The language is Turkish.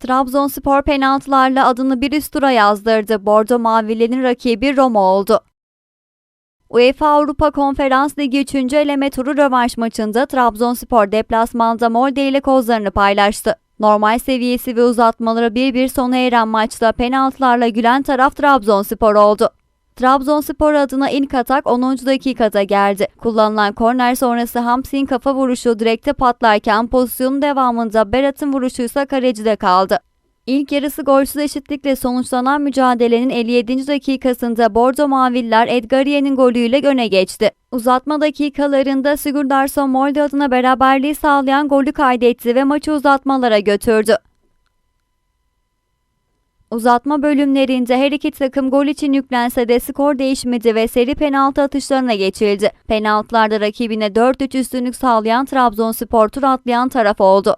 Trabzonspor penaltılarla adını bir üst tura yazdırdı. Bordo Mavili'nin rakibi Roma oldu. UEFA Avrupa Konferans Ligi 3. eleme turu rövanş maçında Trabzonspor deplasmanda Molde ile kozlarını paylaştı. Normal seviyesi ve uzatmaları 1-1 sona eren maçta penaltılarla gülen taraf Trabzonspor oldu. Trabzonspor adına ilk atak 10. dakikada geldi. Kullanılan korner sonrası Hamsik'in kafa vuruşu direkte patlarken pozisyonun devamında Berat'ın vuruşu ise kalecide kaldı. İlk yarısı golsüz eşitlikle sonuçlanan mücadelenin 57. dakikasında Bordo Maviller Edgariye'nin golüyle öne geçti. Uzatma dakikalarında Sigurdarsson Molde adına beraberliği sağlayan golü kaydetti ve maçı uzatmalara götürdü. Uzatma bölümlerinde her iki takım gol için yüklense de skor değişmedi ve seri penaltı atışlarına geçildi. Penaltılarda rakibine 4-3 üstünlük sağlayan Trabzonspor tur atlayan taraf oldu.